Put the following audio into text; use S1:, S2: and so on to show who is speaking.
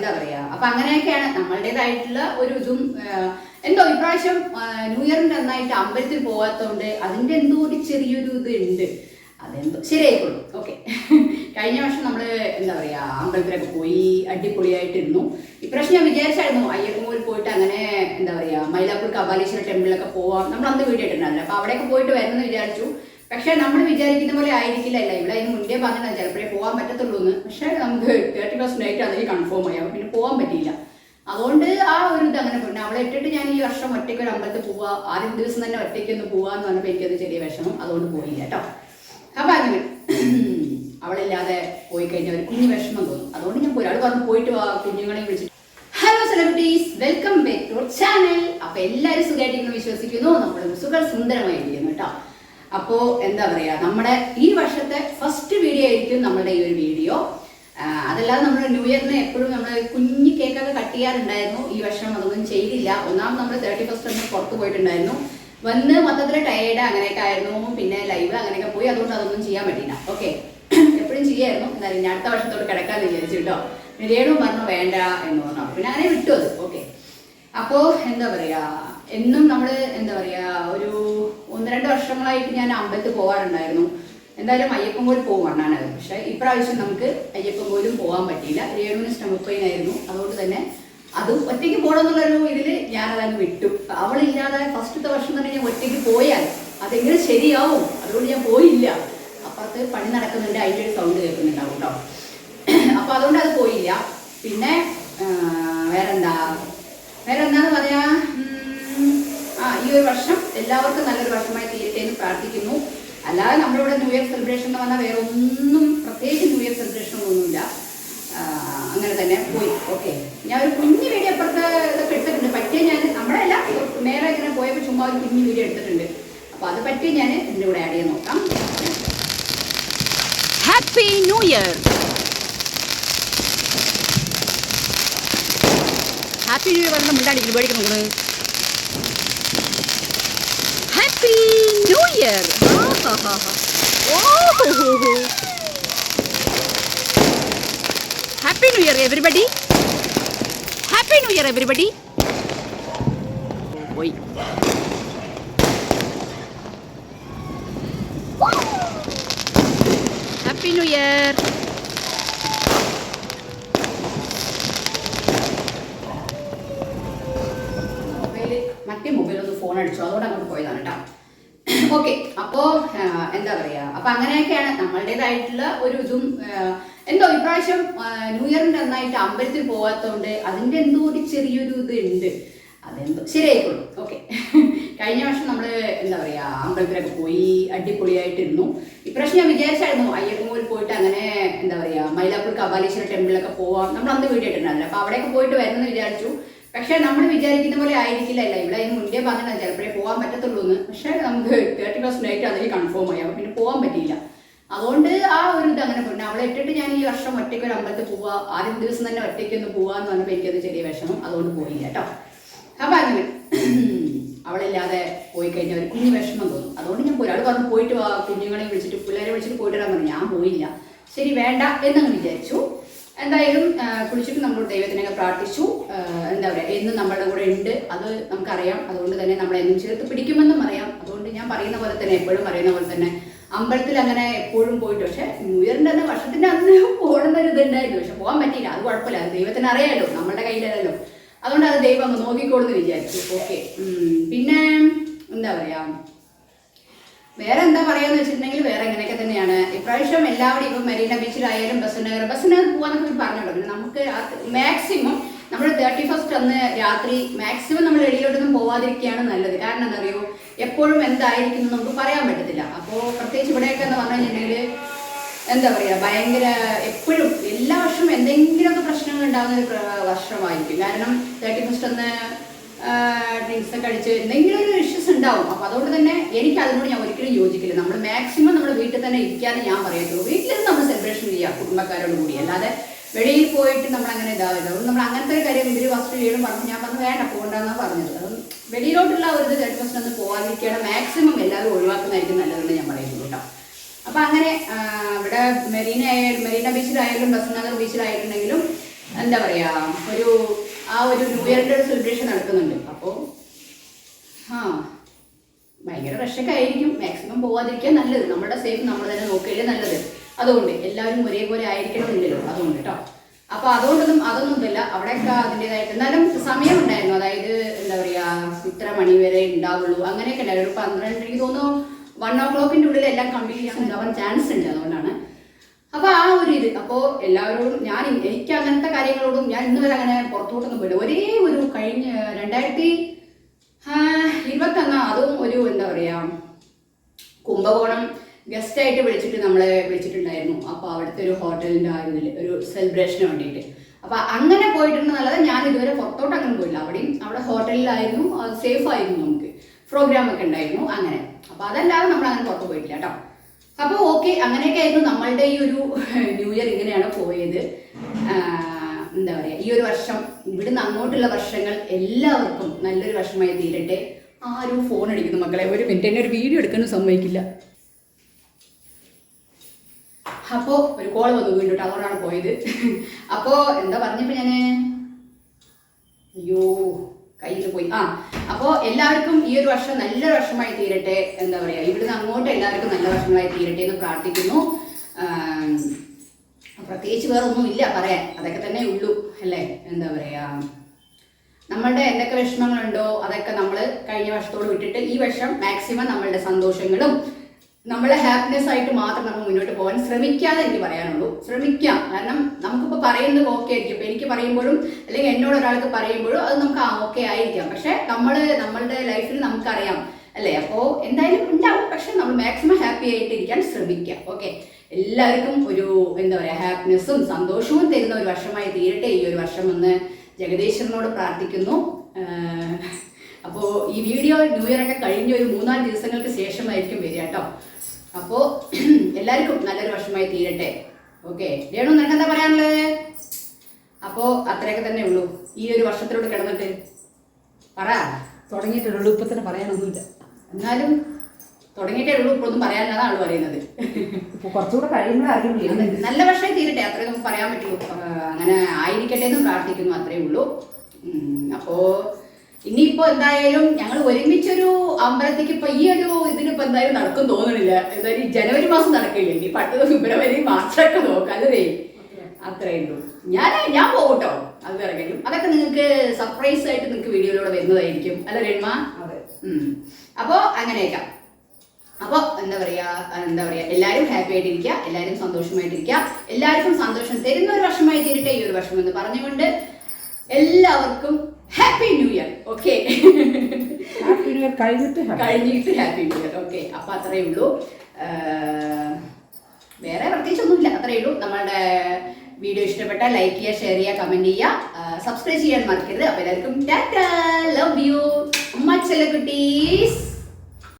S1: എന്താ പറയാ? അപ്പൊ അങ്ങനെയൊക്കെയാണ് നമ്മളുടേതായിട്ടുള്ള ഒരു ഇതും എന്തോ ഇപ്രാവശ്യം ന്യൂ ഇയറിന്റെ നന്നായിട്ട് അമ്പലത്തിൽ പോകാത്തതുകൊണ്ട് അതിന്റെ എന്തോ ഒരു ചെറിയൊരു ഇത് ഉണ്ട്. അതെന്തോ ശരിയായിക്കോളൂ. ഓക്കെ കഴിഞ്ഞ വർഷം നമ്മൾ എന്താ പറയാ അമ്പലത്തിലൊക്കെ പോയി അടിപൊളിയായിട്ടിരുന്നു. ഇപ്രാവശ്യം ഞാൻ വിചാരിച്ചായിരുന്നു അയ്യപ്പമൂരിൽ പോയിട്ട് അങ്ങനെ എന്താ പറയാ മൈലാപ്പൂർ കപാലീശ്വര ടെമ്പിളിലൊക്കെ പോവാം. നമ്മൾ അന്ന് വീഡിയോ അപ്പൊ അവിടെയൊക്കെ പോയിട്ട് വരണമെന്ന് വിചാരിച്ചു. പക്ഷെ നമ്മൾ വിചാരിക്കുന്ന പോലെ ആയിരിക്കില്ല അല്ല ഇവിടെ അതിന് മുന്നേ പറഞ്ഞാൽ ചിലപ്പോഴേ പോകാൻ പറ്റത്തുള്ളൂ എന്ന് പക്ഷെ നമുക്ക് തേർട്ടി ഫസ്റ്റ് ആയിട്ട് അതിൽ കൺഫേം ആയി. പിന്നെ പോകാൻ പറ്റിയില്ല. അതുകൊണ്ട് ആ ഒരു ഇത് അങ്ങനെ പറഞ്ഞു അവളെ ഇട്ടിട്ട് ഞാൻ ഈ വർഷം ഒറ്റയ്ക്ക് ഒരു അമ്പലത്തിൽ പോവാ. ആദ്യം ദിവസം തന്നെ ഒറ്റയ്ക്ക് ഒന്ന് പോവാന്ന് പറഞ്ഞപ്പോൾ എനിക്കത് ചെറിയ വിഷമം. അതുകൊണ്ട് പോയില്ല കേട്ടോ. അപ്പൊ അങ്ങനെ. അവളില്ലാതെ പോയി കഴിഞ്ഞാൽ ഒരു കുഞ്ഞു വിഷമം തോന്നും. അതുകൊണ്ട് ഞാൻ ഒരാൾ പറഞ്ഞു പോയിട്ട് വാ കുഞ്ഞുങ്ങളെ വിളിച്ചു hello celebrities welcome back to channel അപ്പൊ എല്ലാവരും സുഖമായിട്ടിരിക്കുന്നു വിശ്വസിക്കുന്നു. നമ്മൾ സുഖം സുന്ദരമായിരിക്കുന്നു കേട്ടോ. അപ്പോ എന്താ പറയാ നമ്മുടെ ഈ വർഷത്തെ ഫസ്റ്റ് വീഡിയോ ആയിരിക്കും നമ്മുടെ ഈ ഒരു വീഡിയോ അതല്ലാതെ നമ്മൾ ന്യൂ ഇയറിന് എപ്പോഴും നമ്മൾ കുഞ്ഞു കേക്കൊക്കെ കട്ട് ചെയ്യാറുണ്ടായിരുന്നു. ഈ വർഷം അതൊന്നും ചെയ്തില്ല. ഒന്നാമത് നമ്മൾ തേർട്ടി ഫസ്റ്റ് ഒന്ന് പുറത്ത് പോയിട്ടുണ്ടായിരുന്നു. വന്ന് മൊത്തത്തിൽ ടയേർഡ് അങ്ങനെയൊക്കെ ആയിരുന്നു. പിന്നെ ലൈവ് അങ്ങനെയൊക്കെ പോയി. അതുകൊണ്ട് അതൊന്നും ചെയ്യാൻ പറ്റില്ല ഓക്കെ എപ്പോഴും ചെയ്യായിരുന്നു. എന്നാലും ഞാൻ അടുത്ത വർഷത്തോട് കിടക്കാന്ന് വിചാരിച്ചു കേട്ടോ. രേണു പറഞ്ഞു വേണ്ട എന്ന് പറഞ്ഞു. പിന്നെ അങ്ങനെ വിട്ടു അത്. ഓക്കെ അപ്പോ എന്താ പറയാ എന്നും നമ്മൾ എന്താ പറയാ ഒരു ഒന്ന് രണ്ട് വർഷങ്ങളായിട്ട് ഞാൻ അമ്പലത്തിൽ പോകാറുണ്ടായിരുന്നു എന്തായാലും അയ്യപ്പൻ കോയിൽ പോവാണ് പക്ഷെ ഇപ്രാവശ്യം നമുക്ക് അയ്യപ്പൻ കോയിലും പോകാൻ പറ്റിയില്ല. രേണുവിന് സ്റ്റമക് പെയിൻ ആയിരുന്നു അതുകൊണ്ട് തന്നെ അത് ഒറ്റയ്ക്ക് പോകണമെന്നുള്ളൊരു ഇതിൽ ഞാനതങ്ങ് വിട്ടു. അവളില്ലാതെ ഫസ്റ്റത്തെ വർഷം തന്നെ ഞാൻ ഒറ്റയ്ക്ക് പോയാൽ അതെങ്ങനെ ശരിയാവും? അതുകൊണ്ട് ഞാൻ പോയില്ല. അപ്പുറത്ത് പണി നടക്കുന്നുണ്ട്. അതിന്റെ ഒരു സൗണ്ട് കേൾക്കുന്നുണ്ടാവും കേട്ടോ. അപ്പൊ അതുകൊണ്ട് അത് പോയില്ല. പിന്നെ വേറെന്താ? വേറെ എന്താന്ന് പറയാ ഒരു വർഷം. എല്ലാവർക്കും നല്ലൊരു വർഷമായി തീരട്ടെ എന്ന് പ്രാർത്ഥിക്കുന്നു. അല്ലാതെ നമ്മളിവിടെ ന്യൂ ഇയർ സെലിബ്രേഷൻ എന്ന് പറഞ്ഞാൽ വേറെ ഒന്നും പ്രത്യേകിച്ച് ന്യൂ ഇയർ സെലിബ്രേഷൻ ഒന്നുമില്ല. അങ്ങനെ തന്നെ പോയി. ഓക്കെ ഞാൻ ഒരു കുഞ്ഞു വീഡിയോ അപ്പുറത്ത് ഇതൊക്കെ എടുത്തിട്ടുണ്ട്. പറ്റിയ ഞാൻ നമ്മുടെ അല്ല നേരെ ഇങ്ങനെ പോയപ്പോൾ ചുമ്മാ ഒരു കുഞ്ഞു വീഡിയോ എടുത്തിട്ടുണ്ട്. അപ്പൊ അത് പറ്റിയ ഞാൻ എന്റെ കൂടെ ആഡ് ചെയ്ത് നോക്കാം. Happy new year happy new year പറഞ്ഞാൽ മുണ്ടാടി ഇരുപടിക്ക് നോക്കുന്നത് happy new year happy new year everybody happy new year everybody പോയി ഹാപ്പി ന്യൂ ഇയർ Year. മറ്റേ മൊബൈലൊന്ന് ഫോൺ അടിച്ചു. അതുകൊണ്ട് അങ്ങോട്ട് പോയതാണ് കേട്ടോ. ഓക്കെ അപ്പോ എന്താ പറയാ? അപ്പൊ അങ്ങനെയൊക്കെയാണ് നമ്മളുടേതായിട്ടുള്ള ഒരു ഇതും എന്തോ ഇപ്രാവശ്യം ന്യൂ ഇയറിന്റെ നന്നായിട്ട് അമ്പലത്തിൽ പോകാത്തതുകൊണ്ട് അതിന്റെ എന്തോ ഒരു ചെറിയൊരു ഇത് ഉണ്ട്. അതെന്തോ ശരിയായിക്കോളൂ. ഓക്കെ കഴിഞ്ഞ വർഷം നമ്മൾ എന്താ പറയാ അമ്പലത്തിലൊക്കെ പോയി അടിപൊളിയായിട്ടിരുന്നു. ഇപ്രാവശ്യം ഞാൻ വിചാരിച്ചായിരുന്നു അയ്യപ്പമൂരിൽ പോയിട്ട് അങ്ങനെ എന്താ പറയാ മൈലാപ്പൂർ കപാലീശ്വര ടെമ്പിളിലൊക്കെ പോവാം. നമ്മൾ അന്ന് വീട്ടിട്ടുണ്ടായിരുന്നില്ല അപ്പോൾ അപ്പൊ അവിടെയൊക്കെ പോയിട്ട് വരുന്നെന്ന് വിചാരിച്ചു. പക്ഷെ നമ്മൾ വിചാരിക്കുന്ന പോലെ ആയിരിക്കില്ല അല്ല ഇവിടെ അതിന് മുന്നേ പറഞ്ഞാൽ ചിലപ്പോഴേ പോകാൻ പറ്റത്തുള്ളൂ എന്ന് പക്ഷെ നമുക്ക് തേർട്ടി ഫസ്റ്റ് നൈറ്റ് അതിൽ കൺഫേം ആയി. അപ്പൊ പിന്നെ പോകാൻ പറ്റിയില്ല. അതുകൊണ്ട് ആ ഒരു ഇത് അങ്ങനെ പറഞ്ഞു അവളെ ഇട്ടിട്ട് ഞാൻ ഈ വർഷം ഒറ്റയ്ക്ക് ഒരു അമ്പലത്തിൽ പോവാ. ആദ്യം ദിവസം തന്നെ ഒറ്റയ്ക്ക് ഒന്ന് പോവാന്ന് പറഞ്ഞപ്പോൾ എനിക്കത് ചെറിയ വിഷമം. അതുകൊണ്ട് പോയില്ല കേട്ടോ. അപ്പൊ അങ്ങനെ. അവളില്ലാതെ പോയി കഴിഞ്ഞാൽ ഒരു കുഞ്ഞു വിഷമം തോന്നും. അതുകൊണ്ട് ഞാൻ ഒരാൾ പറഞ്ഞു പോയിട്ട് കുഞ്ഞുങ്ങളെ വിളിച്ചിട്ട് പിള്ളേരെ വിളിച്ചിട്ട് പോയിട്ട് വരാൻ പറഞ്ഞു. ഞാൻ പോയില്ല. ശരി വേണ്ട എന്നങ്ങ് വിചാരിച്ചു. എന്തായാലും കുളിച്ചിട്ട് നമ്മൾ ദൈവത്തിനൊക്കെ പ്രാർത്ഥിച്ചു. എന്താ പറയുക എന്നും നമ്മളുടെ കൂടെ ഉണ്ട്. അത് നമുക്കറിയാം. അതുകൊണ്ട് തന്നെ നമ്മളെ എന്നും ചേർത്ത് പിടിക്കുമെന്നും അറിയാം അതുകൊണ്ട് ഞാൻ പറയുന്ന പോലെ തന്നെ എപ്പോഴും പറയുന്ന പോലെ തന്നെ അമ്പലത്തിൽ അങ്ങനെ എപ്പോഴും പോയിട്ട് പക്ഷെ ന്യൂ ഇയറിന്റെ തന്നെ വർഷത്തിന്റെ അന്ന് പോകണമെന്നൊരു ഇതുണ്ടായിരുന്നു പക്ഷെ പോകാൻ പറ്റിയില്ല. അത് കുഴപ്പമില്ല. അത് ദൈവത്തിന് അറിയാലോ. നമ്മളുടെ കയ്യിലല്ലോ അതുകൊണ്ട് അത് ദൈവം നോക്കിക്കോളെന്ന് വിചാരിച്ചു. ഓക്കെ. പിന്നെ എന്താ പറയാ വേറെ എന്താ പറയാന്ന് വെച്ചിട്ടുണ്ടെങ്കിൽ വേറെ ഇങ്ങനെയൊക്കെ തന്നെയാണ്. ഇപ്രാവശ്യം എല്ലാവരും ഇപ്പം മെറീന ബീച്ചിലായാലും ബസ് നഗർ ബസ് നഗർ പോകാന്നൊക്കെ പറഞ്ഞല്ലോ. പിന്നെ നമുക്ക് മാക്സിമം നമ്മൾ തേർട്ടി ഫസ്റ്റ് അന്ന് രാത്രി മാക്സിമം നമ്മൾ എടിയിലോട്ടൊന്നും പോവാതിരിക്കുകയാണ് നല്ലത്. കാരണം എന്താ അറിയോ എപ്പോഴും എന്തായിരിക്കും എന്ന് നമുക്ക് പറയാൻ പറ്റത്തില്ല. അപ്പോൾ പ്രത്യേകിച്ച് ഇവിടെയൊക്കെ എന്ന് പറഞ്ഞു കഴിഞ്ഞിട്ടുണ്ടെങ്കിൽ എന്താ പറയുക ഭയങ്കര എപ്പോഴും എല്ലാ വർഷവും എന്തെങ്കിലുമൊക്കെ പ്രശ്നങ്ങൾ ഉണ്ടാകുന്ന ഒരു വർഷമായിരിക്കും. കാരണം തേർട്ടി ഫസ്റ്റ് അന്ന് ഡ്രിങ്ക്സ് ഒക്കെ അടിച്ച് എന്തെങ്കിലും ഒരു ഇഷ്യൂസ് ഉണ്ടാവും. അപ്പൊ അതുകൊണ്ട് തന്നെ എനിക്ക് അതിനോട് ഞാൻ ഒരിക്കലും യോജിക്കില്ല. നമ്മൾ മാക്സിമം നമ്മൾ വീട്ടിൽ തന്നെ ഇരിക്കാതെ ഞാൻ പറയത്തുള്ളൂ. വീട്ടിലിരുന്ന് നമ്മൾ സെലിബ്രേഷൻ ചെയ്യുക കുടുംബക്കാരോട് കൂടി. അല്ലാതെ വെളിയിൽ പോയിട്ട് നമ്മൾ അങ്ങനെ ഇതാവില്ല. അതുകൊണ്ട് നമ്മൾ അങ്ങനത്തെ ഒരു കാര്യം ഇവർ ഫസ്റ്റ് ചെയ്യണം പറഞ്ഞു. ഞാൻ പറഞ്ഞു വേണ്ട പോകണ്ടെന്നാണ് പറഞ്ഞത്. അതും വെളിയിലോട്ടുള്ള ഒരു തേർട്ടി ഫസ്റ്റ് ഒന്ന് പോകാതിരിക്കുകയാണ് മാക്സിമം എല്ലാവരും ഒഴിവാക്കുന്നതായിരിക്കും നല്ലതെന്ന് ഞാൻ പറയുന്നു കേട്ടോ. അപ്പൊ അങ്ങനെ ഇവിടെ മെറീന ആയാലും മെറീന ബീച്ചിലായാലും ബസ്നഗർ ബീച്ചിലായിട്ടുണ്ടെങ്കിലും എന്താ പറയാ ഒരു ആ ഒരു ന്യൂ ഇയറിന്റെ ഒരു സെലിബ്രേഷൻ നടക്കുന്നുണ്ട്. അപ്പോൾ ആ ഭയങ്കര റഷൊക്കെ ആയിരിക്കും മാക്സിമം പോവാതിരിക്കാൻ നല്ലത്. നമ്മുടെ സേഫ് നമ്മൾ തന്നെ നോക്കുകയല്ലേ നല്ലത്. അതുകൊണ്ട് എല്ലാവരും ഒരേപോലെ ആയിരിക്കണമെന്നില്ലല്ലോ. അതുകൊണ്ട് കേട്ടോ അപ്പൊ അതുകൊണ്ടൊന്നും അതൊന്നും ഇല്ല അവിടെയൊക്കെ അതിന്റെതായിട്ട് എന്നാലും സമയമുണ്ടായിരുന്നു. അതായത് എന്താ പറയാ ഇത്ര മണി വരെ ഉണ്ടാവുള്ളൂ. അങ്ങനെയൊക്കെ ഉണ്ടായിരുന്നു ഒരു പന്ത്രണ്ട് എനിക്ക് തോന്നുന്നു വൺ ഓ ക്ലോക്കിന്റെ ഉള്ളിൽ എല്ലാം കംപ്ലീറ്റ് ചെയ്യാൻ ഉണ്ടാവാൻ ചാൻസ് ഉണ്ട്. അതുകൊണ്ടാണ്. അപ്പൊ ആ ഒരു ഇത്. അപ്പോ എല്ലാവരോടും ഞാൻ അങ്ങനത്തെ കാര്യങ്ങളോടും ഞാൻ ഇന്ന് വരെ അങ്ങനെ പുറത്തോട്ടൊന്നും പോയില്ല ഒരേ ഒരു കഴിഞ്ഞ രണ്ടായിരത്തി ഇരുപത്തൊന്ന് അതും ഒരു എന്താ പറയാ കുംഭകോണം ഗസ്റ്റ് ആയിട്ട് വിളിച്ചിട്ട് നമ്മളെ വിളിച്ചിട്ടുണ്ടായിരുന്നു. അപ്പൊ അവിടുത്തെ ഒരു ഹോട്ടലിന്റെ ആയിരുന്നില്ല ഒരു സെലിബ്രേഷന് വേണ്ടിയിട്ട്. അപ്പൊ അങ്ങനെ പോയിട്ടുണ്ടെന്നുള്ളത് ഞാൻ ഇതുവരെ പുറത്തോട്ട് അങ്ങനെ പോയില്ല. അവിടെയും അവിടെ ഹോട്ടലിലായിരുന്നു സേഫ് ആയിരുന്നു നമുക്ക്. പ്രോഗ്രാം ഒക്കെ ഉണ്ടായിരുന്നു അങ്ങനെ. അപ്പൊ അതല്ലാതെ നമ്മൾ അങ്ങനെ പുറത്ത് പോയിട്ടില്ല കേട്ടോ. അപ്പോൾ ഓക്കെ അങ്ങനെയൊക്കെ ആയിരുന്നു നമ്മളുടെ ഈ ഒരു ന്യൂ ഇയർ ഇങ്ങനെയാണ് പോയത്. എന്താ പറയുക ഈ ഒരു വർഷം ഇവിടുന്ന് അങ്ങോട്ടുള്ള വർഷങ്ങൾ എല്ലാവർക്കും നല്ലൊരു വർഷമായി തീരട്ടെ. ആരും ഫോൺ അടിക്കുന്നു മക്കളെ ഒരു മിനിറ്റ് എന്നെ ഒരു വീഡിയോ എടുക്കാനും സമ്മതിക്കില്ല. അപ്പോൾ ഒരു കോൾ വന്നു വീണ്ടും അതുകൊണ്ടാണ് പോയത്. അപ്പോൾ എന്താ പറഞ്ഞപ്പോൾ ഞാൻ അയ്യോ കയ്യിൽ പോയി. ആ അപ്പോൾ എല്ലാവർക്കും ഈ ഒരു വർഷം നല്ല വർഷമായി തീരട്ടെ. എന്താ പറയുക ഇവിടുന്ന് അങ്ങോട്ട് എല്ലാവർക്കും നല്ല വർഷങ്ങളായി തീരട്ടെ എന്ന് പ്രാർത്ഥിക്കുന്നു. പ്രത്യേകിച്ച് വേറെ ഒന്നും ഇല്ല പറയാൻ. അതൊക്കെ തന്നെ ഉള്ളൂ അല്ലേ? എന്താ പറയുക നമ്മളുടെ എന്തൊക്കെ വിഷമങ്ങളുണ്ടോ അതൊക്കെ നമ്മൾ കഴിഞ്ഞ വർഷത്തോട് വിട്ടിട്ട് ഈ വർഷം മാക്സിമം നമ്മളുടെ സന്തോഷങ്ങളും നമ്മളെ ഹാപ്പിനെസ് ആയിട്ട് മാത്രം നമ്മൾ മുന്നോട്ട് പോകാൻ ശ്രമിക്കാതെ എനിക്ക് പറയാനുള്ളൂ. ശ്രമിക്കാം. കാരണം നമുക്കിപ്പോൾ പറയുന്നത് ഓക്കെ ആയിരിക്കും. ഇപ്പം എനിക്ക് പറയുമ്പോഴും അല്ലെങ്കിൽ എന്നോട് ഒരാൾക്ക് പറയുമ്പോഴും അത് നമുക്ക് ഓക്കെ ആയിരിക്കാം. പക്ഷെ നമ്മൾ നമ്മളുടെ ലൈഫിൽ നമുക്കറിയാം അല്ലേ? അപ്പോൾ എന്തായാലും ഉണ്ടാവും. പക്ഷെ നമ്മൾ മാക്സിമം ഹാപ്പി ആയിട്ട് ഇരിക്കാൻ ശ്രമിക്കാം ഓക്കെ എല്ലാവർക്കും ഒരു എന്താ പറയുക ഹാപ്പിനെസ്സും സന്തോഷവും തരുന്ന ഒരു വർഷമായി തീരട്ടെ. ഈ ഒരു വർഷം എന്ന് ജഗദീശ്വരനോട് പ്രാർത്ഥിക്കുന്നു. അപ്പോൾ ഈ വീഡിയോ ന്യൂ ഇയർ ഒക്കെ കഴിഞ്ഞ ഒരു മൂന്നാൽ ദിവസങ്ങൾക്ക് ശേഷമായിരിക്കും വരിക കേട്ടോ. അപ്പോൾ എല്ലാവർക്കും നല്ലൊരു വർഷമായി തീരട്ടെ. ഓക്കെ രേണു നിനക്ക് എന്താ പറയാനുള്ളത്? അപ്പോൾ അത്രയൊക്കെ തന്നെ ഉള്ളൂ. ഈ ഒരു വർഷത്തിലൂടെ കിടന്നിട്ട് പറ.
S2: തുടങ്ങിയിട്ടുള്ളൂ ഇപ്പൊ തന്നെ പറയാനൊന്നുമില്ല.
S1: എന്നാലും തുടങ്ങിയിട്ടേ ഉള്ളൂ ഇപ്പോഴൊന്നും പറയാനുള്ളത് ആൾ പറയുന്നത്.
S2: കുറച്ചുകൂടെ
S1: കഴിയുമ്പോഴായിരിക്കും നല്ല പക്ഷേ തീരട്ടെ അത്രേ നമുക്ക് പറയാൻ പറ്റുള്ളൂ. അങ്ങനെ ആയിരിക്കട്ടെ എന്ന് പ്രാർത്ഥിക്കുന്നു അത്രേ ഉള്ളൂ. അപ്പോ ഇനിയിപ്പോ എന്തായാലും ഞങ്ങൾ ഒരുമിച്ചൊരു അമ്പലത്തേക്ക് ഇപ്പൊ ഈ ഒരു ഇതിനിപ്പോ എന്തായാലും നടക്കും തോന്നണില്ല. എന്തായാലും ഈ ജനുവരി മാസം നടക്കില്ല? ഇനി പത്ത് ഫെബ്രുവരി മാർച്ചൊക്കെ നോക്കാം അല്ലേ? അത്രേ ഉള്ളൂ. ഞാൻ ഞാൻ പോകട്ടോ അത് ഇറങ്ങും അതൊക്കെ നിങ്ങൾക്ക് സർപ്രൈസ് ആയിട്ട് നിങ്ങൾക്ക് വീഡിയോയിലൂടെ വരുന്നതായിരിക്കും. അല്ല രേൺമ അപ്പോ അങ്ങനെയൊക്കെ. അപ്പോൾ എന്താ പറയാ എന്താ പറയാ എല്ലാവരും ഹാപ്പി ആയിട്ടിരിക്കുക എല്ലാവരും സന്തോഷമായിട്ടിരിക്കുക എല്ലാവർക്കും സന്തോഷം തരുന്ന ഒരു വർഷമായി തീരട്ടെ ഈ ഒരു വർഷം എന്ന് പറഞ്ഞുകൊണ്ട് എല്ലാവർക്കും ഹാപ്പി ന്യൂ ഇയർ ഓക്കെ
S2: കഴിഞ്ഞിട്ട്
S1: ഹാപ്പി ന്യൂ ഇയർ ഓക്കെ അപ്പൊ അത്രയേ ഉള്ളൂ. വേറെ വേറെ പ്രത്യേകിച്ചൊന്നുമില്ല. അത്രയേ ഉള്ളൂ. നമ്മളുടെ വീഡിയോ ഇഷ്ടപ്പെട്ട ലൈക്ക് ചെയ്യുക ഷെയർ ചെയ്യുക കമന്റ് ചെയ്യുക. സബ്സ്ക്രൈബ് ചെയ്യാൻ മറക്കരുത്. അപ്പൊ എല്ലാവർക്കും ടാറ്റ. ലവ് യു അമ്മ ചെല്ലക്കുട്ടീസ്